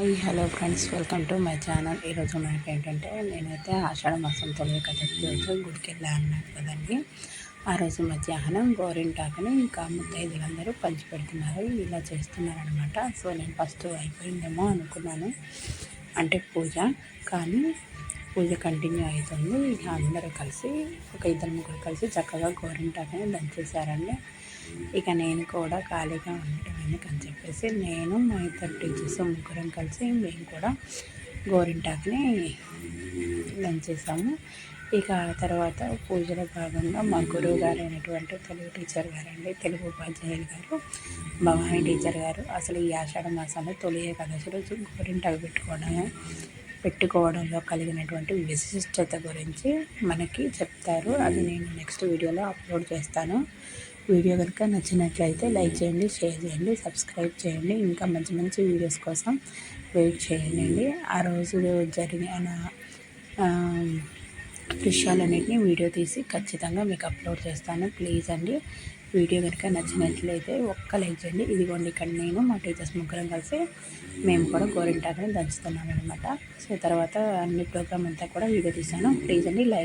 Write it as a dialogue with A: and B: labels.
A: Hi hello friends. Welcome to my channel. ఈరోజు మనకి ఏంటంటే నేనైతే ఆషాఢ మాసం తొలి కథ రోజు గుడికి వెళ్ళా కదండి. ఆ రోజు మధ్యాహ్నం గోరింటాకుని ఇంకా ముత్తైదులందరూ పంచి పెడుతున్నారు ఇలా చేస్తున్నారు అనమాట సో నేను ఫస్ట్ అయిపోయిందేమో అనుకున్నాను అంటే పూజ. కానీ పూజ కంటిన్యూ అవుతుంది అందరూ కలిసి ఒక ఇద్దరు ముగ్గురు కలిసి చక్కగా గోరింటాకుని దంచేశారండి. ఇక నేను కూడా ఖాళీగా ఉండటం అని చెప్పేసి నేను మా ఇద్దరు టీచర్స్ ముగ్గురం కలిసి మేము కూడా గోరింటాకుని దంచేసాము ఇక తర్వాత పూజలో భాగంగా మా గురువు గారు అయినటువంటి తెలుగు టీచర్ గారండి తెలుగు ఉపాధ్యాయులు గారు భవానీ టీచర్ గారు. అసలు ఈ ఆషాఢ మాసంలో తొలి ఏకాదశి రోజు గోరింటాకు పెట్టుకోవడమే. పెట్టుకోవడంలో కలిగినటువంటి విశిష్టత గురించి మనకి చెప్తారు. అది నేను నెక్స్ట్ వీడియోలో అప్లోడ్ చేస్తాను. వీడియో కనుక నచ్చినట్లయితే లైక్ చేయండి షేర్ చేయండి సబ్స్క్రైబ్ చేయండి. ఇంకా మంచి మంచి వీడియోస్ కోసం వెయిట్ చేయండి. ఆ రోజు జరిగిన విషయాలన్నింటినీ వీడియో తీసి ఖచ్చితంగా మీకు అప్లోడ్ చేస్తాను. ప్లీజ్ అండి. వీడియో కనుక నచ్చినట్లయితే ఒక్క లైక్ చేయండి. ఇదిగోండి ఇక్కడ నేను మా టీచర్స్ ముగ్గురం కలిసి మేము కూడా గోరింటాకని దంచుతున్నాం అనమాట సో తర్వాత అన్ని ప్రోగ్రామ్ అంతా కూడా వీడియో తీసాను ప్లీజ్ అండి లైక్